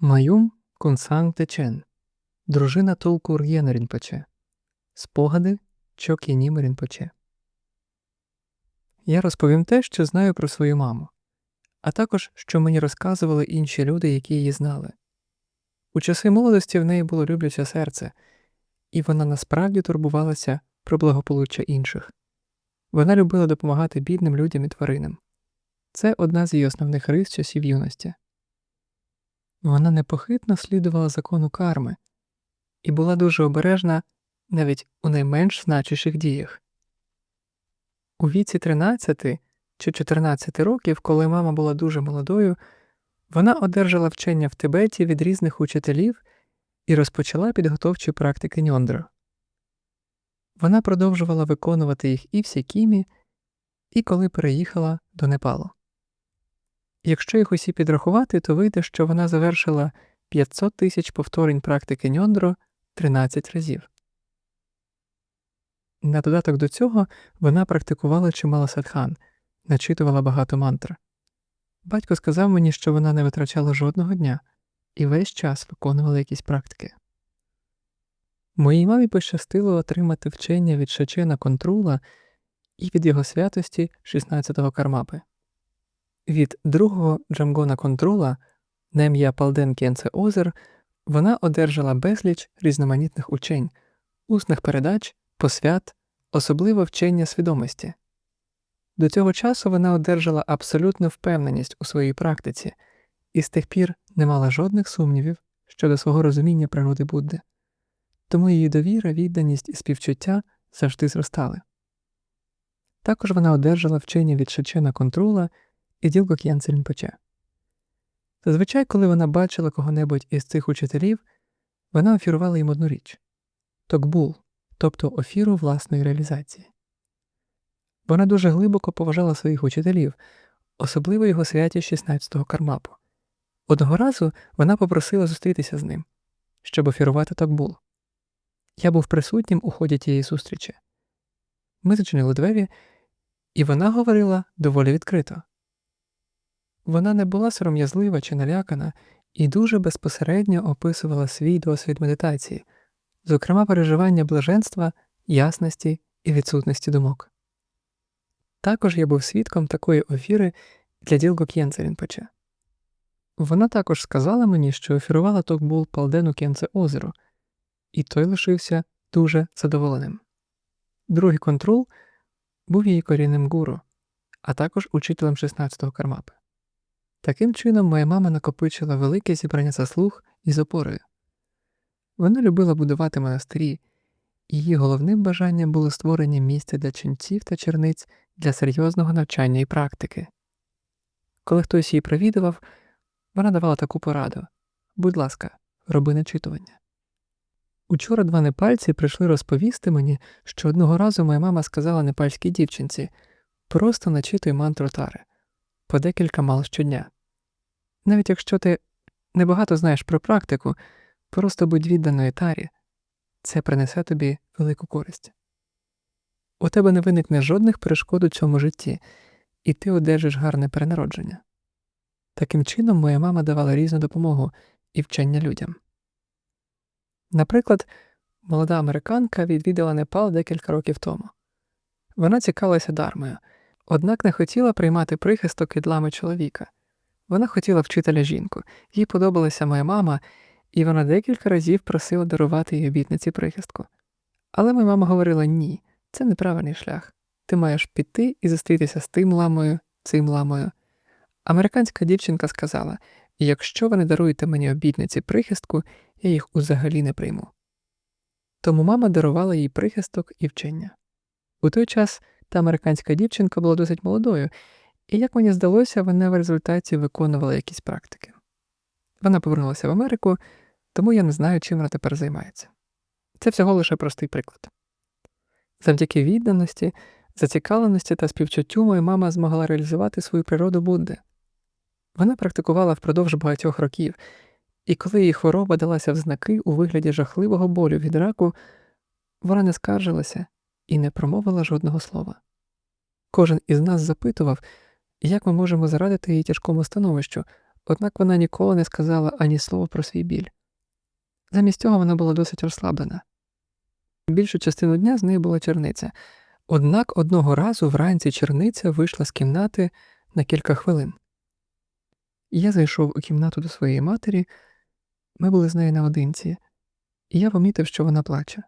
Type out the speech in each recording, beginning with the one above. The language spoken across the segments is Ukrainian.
Маюм Кунсанг Течен, дружина Тулку Р'єн Рінпоче, спогади Чок'янім Рінпоче. Я розповім те, що знаю про свою маму, а також що мені розказували інші люди, які її знали. У часи молодості в неї було любляче серце, і вона насправді турбувалася про благополуччя інших. Вона любила допомагати бідним людям і тваринам. Це одна з її основних рис часів юності. Вона непохитно слідувала закону карми і була дуже обережна навіть у найменш значущих діях. У віці 13 чи 14 років, коли мама була дуже молодою, вона одержала вчення в Тибеті від різних учителів і розпочала підготовчі практики ньондро. Вона продовжувала виконувати їх і в Сікімі, і коли переїхала до Непалу. Якщо їх усі підрахувати, то вийде, що вона завершила 500 тисяч повторень практики ньондро 13 разів. На додаток до цього вона практикувала чимало садхан, начитувала багато мантр. Батько сказав мені, що вона не витрачала жодного дня і весь час виконувала якісь практики. Моїй мамі пощастило отримати вчення від Шачена Контрула і від його святості 16-го кармапи. Від другого Джамгона Контрула, нем'я Палден Кєнце Озер, вона одержала безліч різноманітних учень, усних передач, посвят, особливо вчення свідомості. До цього часу вона одержала абсолютну впевненість у своїй практиці і з тих пір не мала жодних сумнівів щодо свого розуміння природи Будди, тому її довіра, відданість і співчуття завжди зростали. Також вона одержала вчення від Шечена Контрула і ділко К'янце Рінпоче. Зазвичай, коли вона бачила кого-небудь із цих учителів, вона офірувала їм одну річ токбул, тобто офіру власної реалізації. Вона дуже глибоко поважала своїх учителів, особливо його святість 16-го кармапу. Одного разу вона попросила зустрітися з ним, щоб офірувати токбул. Я був присутнім у ході тієї зустрічі. Ми зачинили двері, і вона говорила доволі відкрито. Вона не була сором'язлива чи налякана і дуже безпосередньо описувала свій досвід медитації, зокрема переживання блаженства, ясності і відсутності думок. Також я був свідком такої офіри для Ділго К'єнце Рінпоче. Вона також сказала мені, що офірувала токбул Палдену К'єнце озеро, і той лишився дуже задоволеним. Другий контрол був її корінним гуру, а також учителем 16-го кармапи. Таким чином, моя мама накопичила велике зібрання заслуг із опорою. Вона любила будувати монастирі, і її головним бажанням було створення місця для ченців та черниць для серйозного навчання і практики. Коли хтось її провідував, вона давала таку пораду будь ласка, роби начитування. Учора два непальці прийшли розповісти мені, що одного разу моя мама сказала непальській дівчинці просто начитуй мантру тари по декілька мал щодня. Навіть якщо ти небагато знаєш про практику, просто будь відданою тарі, це принесе тобі велику користь. У тебе не виникне жодних перешкод у цьому житті, і ти одержиш гарне перенародження. Таким чином, моя мама давала різну допомогу і вчення людям. Наприклад, молода американка відвідала Непал декілька років тому. Вона цікавилася дармою, однак не хотіла приймати прихисток від лами чоловіка. Вона хотіла вчителя жінку, їй подобалася моя мама, і вона декілька разів просила дарувати їй обітниці прихистку. Але моя мама говорила ні, це неправильний шлях. Ти маєш піти і зустрітися з тим ламою, цим ламою. Американська дівчинка сказала якщо ви не даруєте мені обітниці прихистку, я їх узагалі не прийму. Тому мама дарувала їй прихисток і вчення. У той час та американська дівчинка була досить молодою, і, як мені здалося, вона в результаті виконувала якісь практики. Вона повернулася в Америку, тому я не знаю, чим вона тепер займається. Це всього лише простий приклад. Завдяки відданості, зацікавленості та співчуттю моя мама змогла реалізувати свою природу Будди. Вона практикувала впродовж багатьох років, і коли її хвороба далася в знаки у вигляді жахливого болю від раку, вона не скаржилася і не промовила жодного слова. Кожен із нас запитував, як ми можемо зарадити її тяжкому становищу, Однак вона ніколи не сказала ані слова про свій біль. Замість цього вона була досить розслаблена. Більшу частину дня з нею була черниця, однак одного разу вранці черниця вийшла з кімнати на кілька хвилин. Я зайшов у кімнату до своєї матері, ми були з нею наодинці, і я помітив, що вона плаче.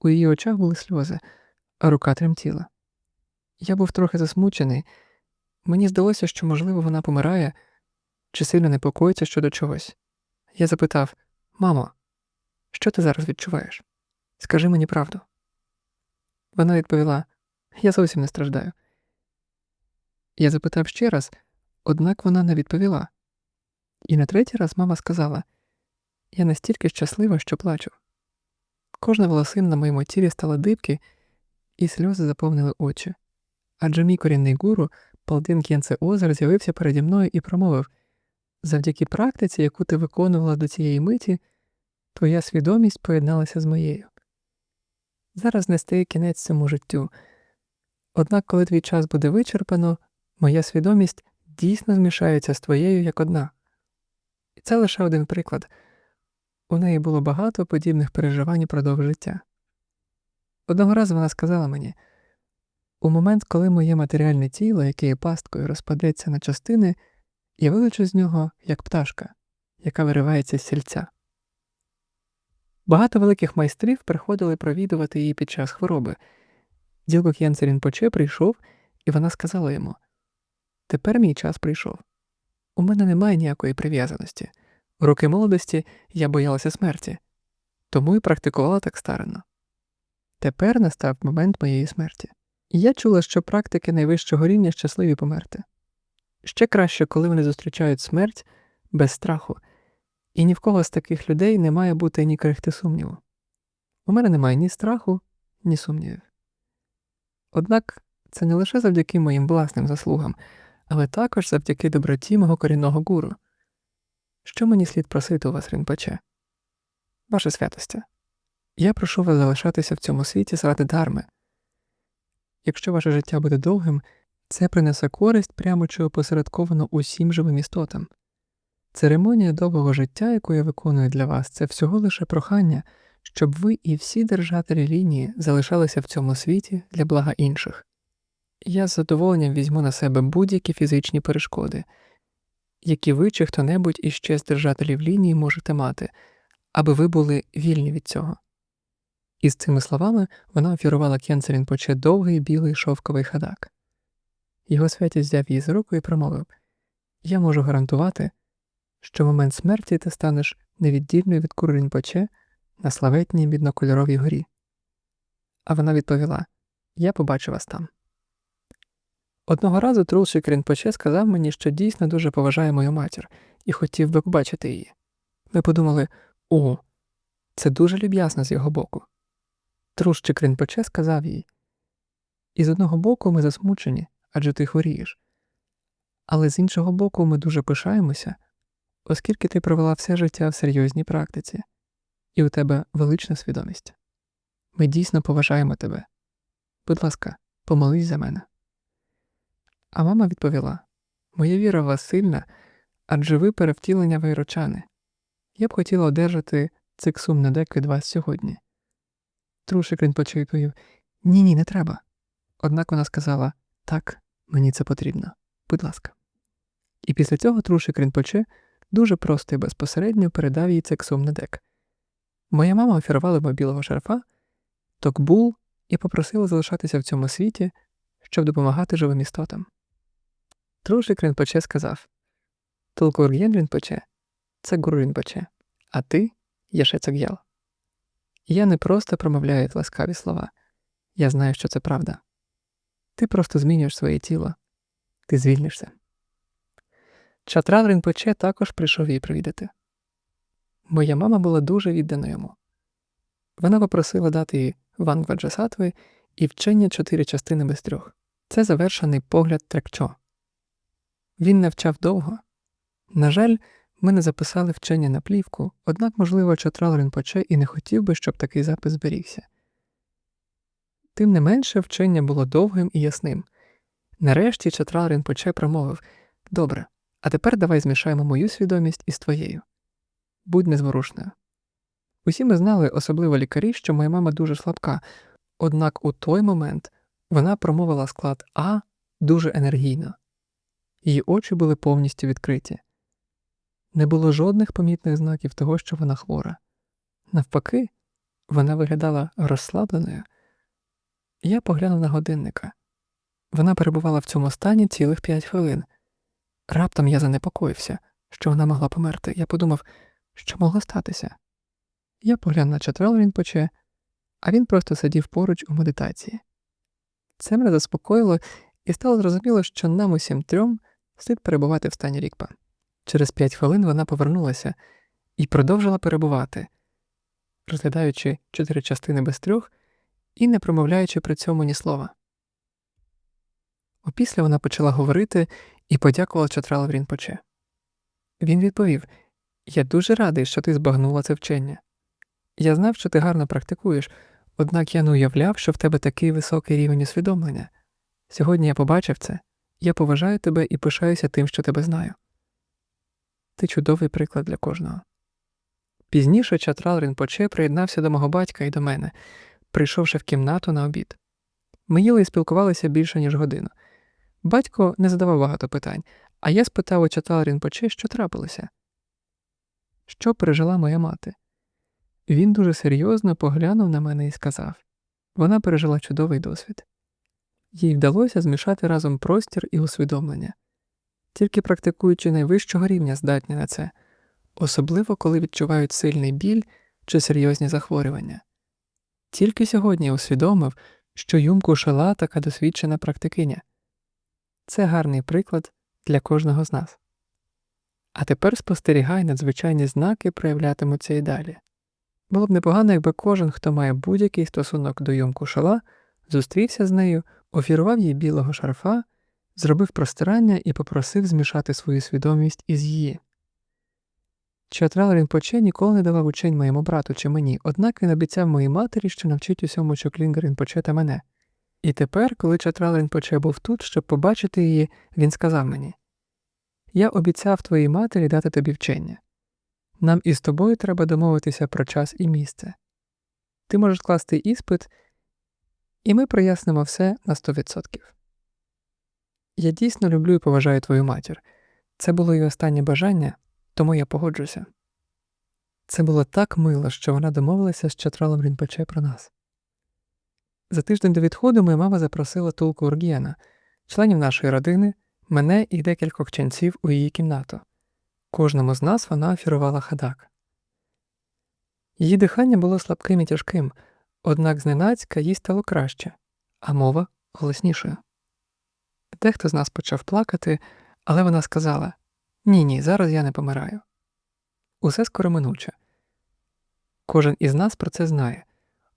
У її очах були сльози, а рука тремтіла. Я був трохи засмучений. Мені здалося, що, можливо, вона помирає чи сильно непокоїться щодо чогось. Я запитав Мамо, що ти зараз відчуваєш? Скажи мені правду. Вона відповіла Я зовсім не страждаю. Я запитав ще раз, однак вона не відповіла. І на третій раз мама сказала Я настільки щаслива, що плачу. Кожна волосина на моєму тілі стала дибки, і сльози заповнили очі. Адже мій корінний гуру, Палдин К'єнце Озер, з'явився переді мною і промовив завдяки практиці, яку ти виконувала до цієї миті, твоя свідомість поєдналася з моєю. Зараз не стає кінець цьому життю. Однак, коли твій час буде вичерпано, моя свідомість дійсно змішається з твоєю як одна. І це лише один приклад. У неї було багато подібних переживань упродовж життя. Одного разу вона сказала мені у момент, коли моє матеріальне тіло, яке є пасткою, розпадеться на частини, я вилечу з нього як пташка, яка виривається з сільця. Багато великих майстрів приходили провідувати її під час хвороби. Ділко К'янцерін Поче прийшов, і вона сказала йому Тепер мій час прийшов. У мене немає ніякої прив'язаності. В роки молодості я боялася смерті, тому і практикувала так старанно. Тепер настав момент моєї смерті. Я чула, що практики найвищого рівня щасливі померти. Ще краще, коли вони зустрічають смерть без страху, і ні в кого з таких людей не має бути ні крихти сумніву. У мене немає ні страху, ні сумнівів. Однак це не лише завдяки моїм власним заслугам, але також завдяки доброті мого корінного гуру. Що мені слід просити у вас, Ринпаче? Ваше святостя, я прошу вас залишатися в цьому світі заради дарми. Якщо ваше життя буде довгим, це принесе користь прямо чи опосередковано усім живим істотам. Церемонія довгого життя, яку я виконую для вас, це всього лише прохання, щоб ви і всі держателі лінії залишалися в цьому світі для блага інших. Я з задоволенням візьму на себе будь-які фізичні перешкоди, які ви чи хто небудь іще з держателів лінії можете мати, аби ви були вільні від цього. І з цими словами вона офірувала Кенцерін Поче довгий білий шовковий хадак. Його святість взяв її з руку і промовив Я можу гарантувати, що в момент смерті ти станеш невіддільною від Курин Поче на славетній біднокольоровій горі. А вона відповіла Я побачу вас там. Одного разу Трулшик Рінпоче сказав мені, що дійсно дуже поважає мою матір і хотів би побачити її. Ми подумали о, це дуже люб'язно з його боку. Трущик Рінпоче сказав їй І з одного боку ми засмучені, адже ти хворієш. Але з іншого боку, ми дуже пишаємося, оскільки ти провела все життя в серйозній практиці, і у тебе велична свідомість. Ми дійсно поважаємо тебе. Будь ласка, помолись за мене. А мама відповіла Моя віра в вас сильна, адже ви перевтілення вайрочани. Я б хотіла одержати циксум недек від вас сьогодні. Трушик Рінпоче відповів Ні, ні, не треба. Однак вона сказала Так, мені це потрібно. Будь ласка. І після цього Трушик Рінпоче дуже просто і безпосередньо передав їй циксум недек. Моя мама офірувала йому білого шарфа, токбул і попросила залишатися в цьому світі, щоб допомагати живим істотам. Трушик Рінпоче сказав Толкур'єн Рінпоче це гуру Рінпоче, а ти Яше Цаг'ял. Я не просто промовляю ласкаві слова, я знаю, що це правда. Ти просто змінюєш своє тіло, ти звільнишся. Чатрал Рінпоче також прийшов її привідати. Моя мама була дуже віддана йому. Вона попросила дати їй вангваджасатви і вчення чотири частини без трьох. Це завершений погляд трекчо. Він навчав довго. На жаль, ми не записали вчення на плівку, однак, можливо, Чатрал Ринпоче і не хотів би, щоб такий запис зберігся. Тим не менше, вчення було довгим і ясним. Нарешті Чатрал Ринпоче промовив Добре, А тепер давай змішаємо мою свідомість із твоєю. Будь незворушною. Усі ми знали, особливо лікарі, що моя мама дуже слабка, однак у той момент вона промовила склад А дуже енергійно. Її очі були повністю відкриті. Не було жодних помітних знаків того, що вона хвора. Навпаки, вона виглядала розслабленою. Я поглянув на годинника. Вона перебувала в цьому стані цілих п'ять хвилин. Раптом я занепокоївся, що вона могла померти. Я подумав, що могло статися. Я поглянув на Чатрел Рінпоче, а він просто сидів поруч у медитації. Це мене заспокоїло і стало зрозуміло, що нам усім трьом слід перебувати в стані рікпа. Через п'ять хвилин вона повернулася і продовжила перебувати, розглядаючи чотири частини без трьох і не промовляючи при цьому ні слова. Опісля вона почала говорити і подякувала Чатрал Рінпоче. Він відповів Я дуже радий, що ти збагнула це вчення. Я знав, що ти гарно практикуєш, однак я не уявляв, що в тебе такий високий рівень усвідомлення. Сьогодні я побачив це, я поважаю тебе і пишаюся тим, що тебе знаю. Ти чудовий приклад для кожного. Пізніше Чатрал Рінпоче приєднався до мого батька і до мене, прийшовши в кімнату на обід. Ми їли і спілкувалися більше, ніж годину. Батько не задавав багато питань, а я спитав у Чатрал Рінпоче, що трапилося. Що пережила моя мати? Він дуже серйозно поглянув на мене і сказав вона пережила чудовий досвід. Їй вдалося змішати разом простір і усвідомлення, тільки практикуючи найвищого рівня здатні на це, особливо коли відчувають сильний біль чи серйозні захворювання. Тільки сьогодні усвідомив, що Юмку Шела така досвідчена практикиня. Це гарний приклад для кожного з нас. А тепер спостерігай надзвичайні знаки проявлятимуться і далі. Було б непогано, якби кожен, хто має будь-який стосунок до Йом Кушала, зустрівся з нею, офірував їй білого шарфа, зробив простирання і попросив змішати свою свідомість із її. Чатрал Рінпоче ніколи не давав учень моєму брату чи мені, однак він обіцяв моїй матері, що навчить усьому Чоклінга Рінпоче та мене. І тепер, коли Чатрал Рінпоче був тут, щоб побачити її, він сказав мені Я обіцяв твоїй матері дати тобі вчення. Нам із тобою треба домовитися про час і місце. Ти можеш класти іспит, і ми прояснимо все на 100%. Я дійсно люблю і поважаю твою матір. Це було її останнє бажання, тому я погоджуся. Це було так мило, що вона домовилася з чатралом Рінпече про нас. За тиждень до відходу моя мама запросила тулку Ургієна, членів нашої родини, мене і декількох ченців у її кімнату. Кожному з нас вона офірувала хадак. Її дихання було слабким і тяжким, однак зненацька їй стало краще, а мова голоснішою. Дехто з нас почав плакати, але вона сказала Ні, ні, зараз я не помираю. Усе скороминуче. Кожен із нас про це знає,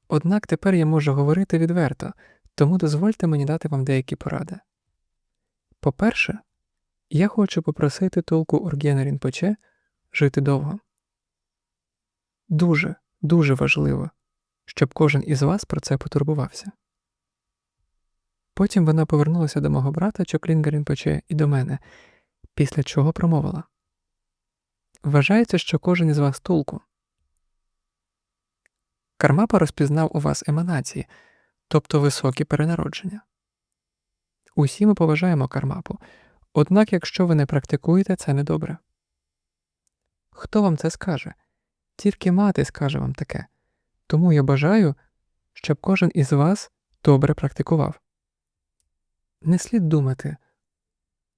однак тепер я можу говорити відверто, тому дозвольте мені дати вам деякі поради. По-перше, я хочу попросити толку Оргена Рінпоче жити довго. Дуже, дуже важливо, щоб кожен із вас про це потурбувався. Потім вона повернулася до мого брата Чоклінга Рінпоче і до мене, після чого промовила Вважається, що кожен із вас толку. Кармапа розпізнав у вас еманації, тобто високі перенародження. Усі ми поважаємо кармапу. Однак, якщо ви не практикуєте, це недобре. Хто вам це скаже? Тільки мати скаже вам таке. Тому я бажаю, щоб кожен із вас добре практикував. Не слід думати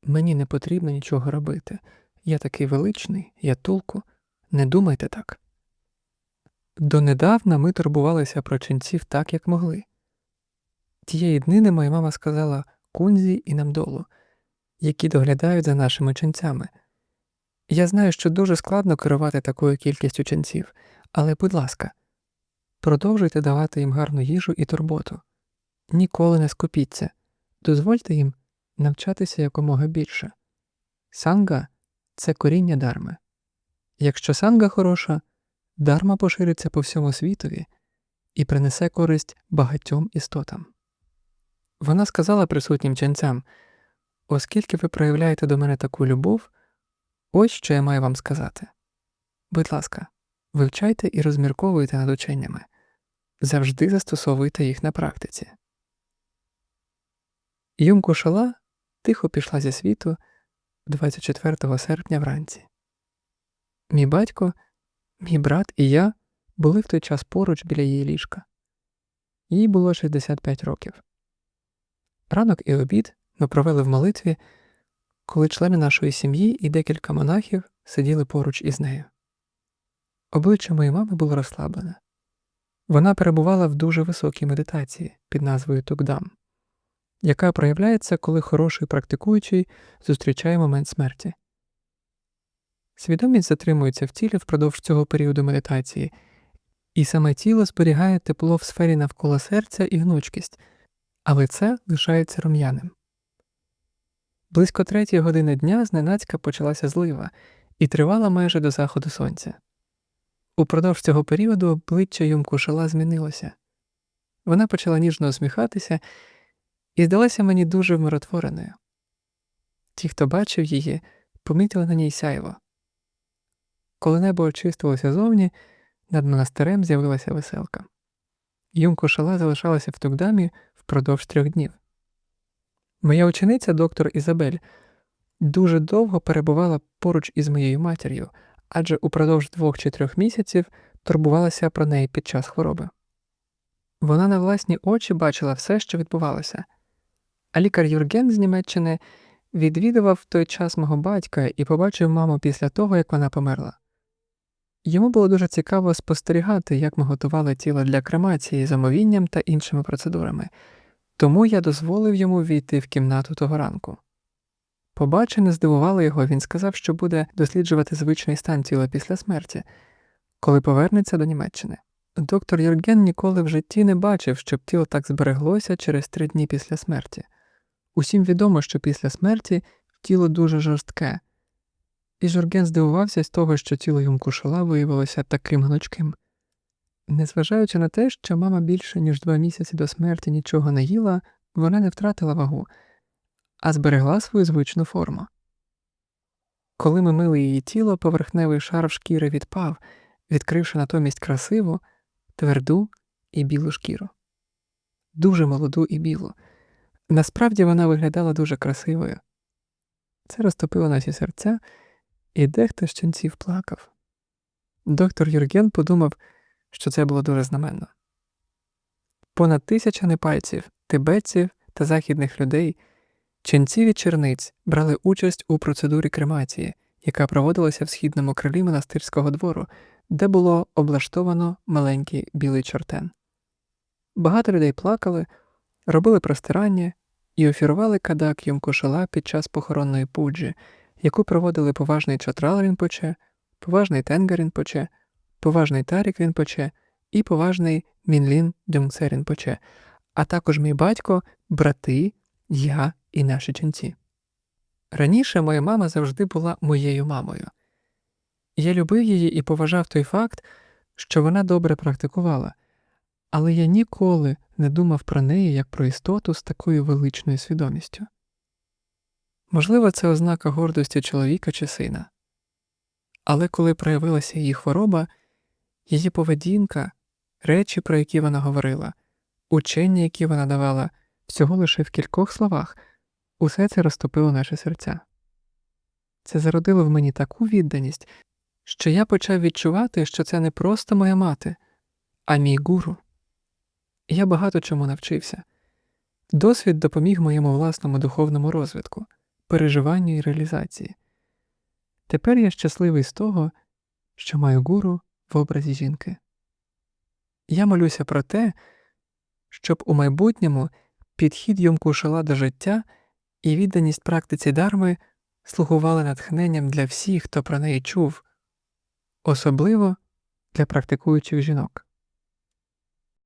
мені не потрібно нічого робити. Я такий величний, я тулку. Не думайте так. Донедавна ми турбувалися про ченців так, як могли. Тієї днини моя мама сказала кунзі і намдолу – які доглядають за нашими ченцями. Я знаю, що дуже складно керувати такою кількістю ченців, але, будь ласка, продовжуйте давати їм гарну їжу і турботу. Ніколи не скупіться, дозвольте їм навчатися якомога більше. Санга це коріння дарми. Якщо санга хороша, дарма пошириться по всьому світові і принесе користь багатьом істотам. Вона сказала присутнім ченцям Оскільки ви проявляєте до мене таку любов, Ось що я маю вам сказати. Будь ласка, вивчайте і розмірковуйте над ученнями, завжди застосовуйте їх на практиці. Юмку Шала тихо пішла зі світу 24 серпня вранці. Мій батько, мій брат і я були в той час поруч біля її ліжка. Їй було 65 років. Ранок і обід ми провели в молитві, коли члени нашої сім'ї і декілька монахів сиділи поруч із нею. Обличчя моєї мами було розслаблене. Вона перебувала в дуже високій медитації під назвою Тукдам, яка проявляється, коли хороший практикуючий зустрічає момент смерті. Свідомість затримується в тілі впродовж цього періоду медитації, і саме тіло зберігає тепло в сфері навколо серця і гнучкість, але це лишається рум'яним. Близько третьої години дня зненацька почалася злива і тривала майже до заходу сонця. Упродовж цього періоду обличчя Юмкушала змінилося. Вона почала ніжно усміхатися і здалася мені дуже вмиротвореною. Ті, хто бачив її, помітили на ній сяйво. Коли небо очистилося зовні, над монастирем з'явилася веселка. Юмкушала залишалася в Тугдамі впродовж трьох днів. Моя учениця, доктор Ізабель, дуже довго перебувала поруч із моєю матір'ю, адже упродовж двох чи трьох місяців турбувалася про неї під час хвороби. Вона на власні очі бачила все, що відбувалося, а лікар Юрген з Німеччини відвідував в той час мого батька і побачив маму після того, як вона померла. Йому було дуже цікаво спостерігати, як ми готували тіло для кремації з омовінням та іншими процедурами, тому я дозволив йому війти в кімнату того ранку. Побачене здивувало його, він сказав, що буде досліджувати звичний стан тіла після смерті, коли повернеться до Німеччини. Доктор Юрген ніколи в житті не бачив, щоб тіло так збереглося через три дні після смерті. Усім відомо, що після смерті тіло дуже жорстке, і Журген здивувався з того, що тіло Юмкушала виявилося таким гнучким. Незважаючи на те, що мама більше ніж два місяці до смерті нічого не їла, вона не втратила вагу, а зберегла свою звичну форму. Коли ми мили її тіло, поверхневий шар шкіри відпав, відкривши натомість красиву, тверду і білу шкіру. Дуже молоду і білу. Насправді вона виглядала дуже красивою. Це розтопило наші серця, і дехто з ченців плакав. Доктор Юрген подумав, що це було дуже знаменно. Понад тисяча непальців, тибетців та західних людей, ченці від черниць брали участь у процедурі кремації, яка проводилася в східному крилі монастирського двору, де було облаштовано маленький білий чортен. Багато людей плакали, робили простирання і офірували кадак Йомкошала під час похоронної пуджі, яку проводили поважний Чатрал Рінпоче, поважний Тенгар Рінпоче, поважний Тарік Рінпоче і поважний Мінлін Дюнгце Рінпоче, а також мій батько, брати, я і наші ченці. Раніше моя мама завжди була моєю мамою. Я любив її і поважав той факт, що вона добре практикувала, але я ніколи не думав про неї як про істоту з такою величною свідомістю. Можливо, це ознака гордості чоловіка чи сина. Але коли проявилася її хвороба, її поведінка, речі, про які вона говорила, учення, які вона давала, всього лише в кількох словах, усе це розтопило наші серця. Це зародило в мені таку відданість, що я почав відчувати, що це не просто моя мати, а мій гуру. Я багато чому навчився. Досвід допоміг моєму власному духовному розвитку переживанню і реалізації. Тепер я щасливий з того, що маю гуру в образі жінки. Я молюся про те, щоб у майбутньому підхід Йомкушала до життя і відданість практиці дарми слугували натхненням для всіх, хто про неї чув, особливо для практикуючих жінок.